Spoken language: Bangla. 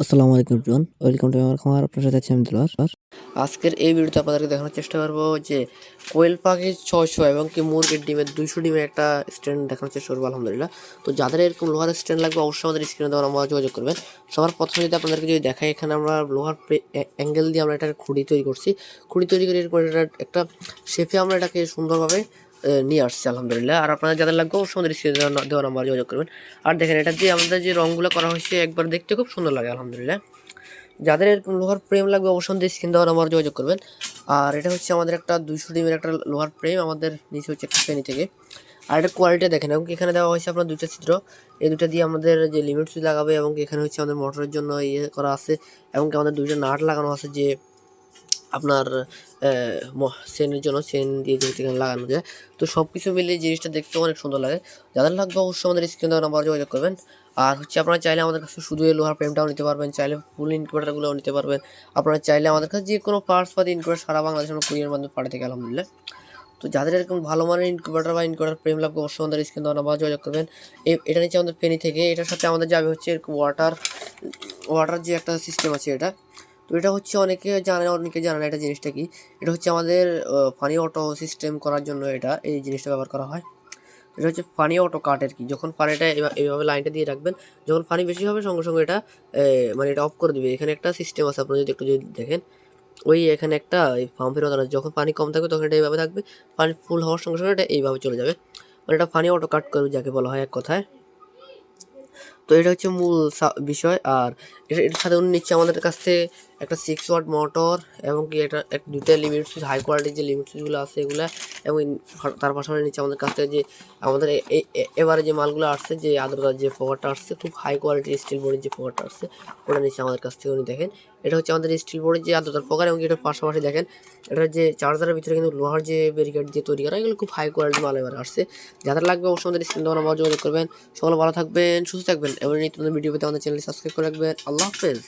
আসসালামু আলাইকুম জন ওয়েলকাম টু আমার খামার, আপনার সাথে আছি আমি আজকের এই ভিডিওতে আপনাদেরকে দেখানোর চেষ্টা করব যে কোয়েল পাখির ছয়শো এবং কি মুরগির ডিমের দুইশো ডিমের একটা স্ট্যান্ড দেখানোর চেষ্টা করব, আলহামদুলিল্লাহ। তো যাদের এরকম লোহার স্ট্যান্ড লাগবে, অবশ্যই আমাদের স্ক্রিনে দেওয়ার আমরা যোগাযোগ করবেন। সবার প্রথমে যদি আপনাদেরকে যদি দেখাই, এখানে আমরা লোহার অ্যাঙ্গেল দিয়ে আমরা একটা খুঁড়ি তৈরি করছি। খুঁড়ি তৈরি করে এরপর একটা শেফে আমরা এটাকে সুন্দরভাবে নিয়ে আসছি, আলহামদুলিল্লাহ। আর আপনাদের যাদের লাগবে স্ক্রিনে দেওয়া নাম্বার যোগাযোগ করবেন। আর দেখেন, এটা দিয়ে আমাদের যে রঙগুলো করা হয়েছে, একবার দেখতে খুব সুন্দর লাগে, আলহামদুলিল্লাহ। যাদের লোহার ফ্রেম লাগবে, অবশ্যই স্ক্রিন দেওয়ার নাম্বার যোগাযোগ করবেন। আর এটা হচ্ছে আমাদের একটা দুইশো ডিমের একটা লোহার ফ্রেম আমাদের নিচে হচ্ছে একটা ফেনি থেকে। আর এটা কোয়ালিটি দেখেন, এবং এখানে দেওয়া হয়েছে আপনার দুইটা চিত্র এই দুটো দিয়ে আমাদের যে লিমিট সুইচ লাগাবে, এবং এখানে হচ্ছে আমাদের মোটরের জন্য ইয়ে করা আছে, এবং আমাদের দুইটা নাট লাগানো আছে যে আপনার সেনের জন্য সেন দিয়ে যেহেতু এখানে লাগানো যায়, তো সব কিছু মিলিয়ে জিনিসটা দেখতে অনেক সুন্দর লাগে। যাদের লাগবে অবশ্যই আমাদের স্ক্রিন দেওয়া নাম্বার যোগাযোগ করবেন। আর হচ্ছে আপনারা চাইলে আমাদের কাছে শুধু এই লোহার ফ্রেমটাও নিতে পারবেন, চাইলে ফুল ইনকিউবেটারগুলোও নিতে পারবেন। আপনারা চাইলে আমাদের কাছে যে কোনো পার্টস বা ইনকিউবেটার সারা বাংলাদেশে আমরা কুরিয়ার মাধ্যমে পাঠাতে গেলাম আলহামদুলিল্লাহ তো যাদের এরকম ভালো মানের ইনকিউবেটার বা ইনকিউবেটার ফ্রেম লাগবে, অবশ্যই আমাদের স্ক্রিন দেওয়া নাম্বার যোগাযোগ করবেন। এটা নিচ্ছে আমাদের ফেনি থেকে, এটার সাথে আমাদের যাবে হচ্ছে এরকম ওয়াটার ওয়াটার যে একটা সিস্টেম আছে এটা তো এটা হচ্ছে অনেকে জানে অনেকে জানে না এটা জিনিসটা কি। এটা হচ্ছে আমাদের ফানি অটো সিস্টেম করার জন্য এটা এই জিনিসটা ব্যবহার করা হয়। এটা হচ্ছে ফানি অটো কাট আর কি। যখন পানিটা এভা- এইভাবে লাইনটা দিয়ে রাখবেন যখন পানি বেশি হবে সঙ্গে সঙ্গে এটা মানে এটা অফ করে দিবে। এখানে একটা সিস্টেম আছে আপনারা যদি একটু যদি দেখেন ওই এখানে একটা এই মতো আছে, যখন পানি কম থাকবে তখন এটা এইভাবে থাকবে। পানি ফুল হওয়ার সঙ্গে সঙ্গে এটা এইভাবে চলে যাবে। মানে এটা ফানি অটো কাট করবে যাকে বলা হয় এক কথায়। তো এটা হচ্ছে মূল বিষয়। আর এটা এটার সাথে উনি নিচ্ছে আমাদের কাছ থেকে একটা সিক্স ওয়াট মোটর এবং কি এটা এক দুইটা লিমিট সুইচ হাই কোয়ালিটির যে লিমিট সুইচগুলো আছে এগুলো, এবং তার পাশাপাশি নিচ্ছে আমাদের কাছ থেকে যে আমাদের এবারে যে মালগুলো আসছে, যে আদ্রতার যে ফোকারটা আসছে, খুব হাই কোয়ালিটির স্টিল বোর্ডের যে ফোকারটা আসছে, ওটা নিচ্ছে আমাদের কাছ থেকে উনি দেখেন। এটা হচ্ছে আমাদের স্টিল বোর্ডের যে আদ্রতার ফোকার এবং এটার পাশাপাশি দেখেন এটার যে চার্জারের ভিতরে কিন্তু লোহার যে ব্যারিকেড দিয়ে তৈরি করা, এগুলো খুব হাই কোয়ালিটির মাল এবার আসছে। যাদের লাগবে অবশ্যই আমাদের স্ক্রিন নাম্বার যোগাযোগ করবেন। সকলে ভালো থাকবেন, সুস্থ থাকবেন এবং নিত্য ভিডিও পেতে আমাদের চ্যানেল সাবস্ক্রাইব করে রাখবেন। আল্লাহ হাফেজ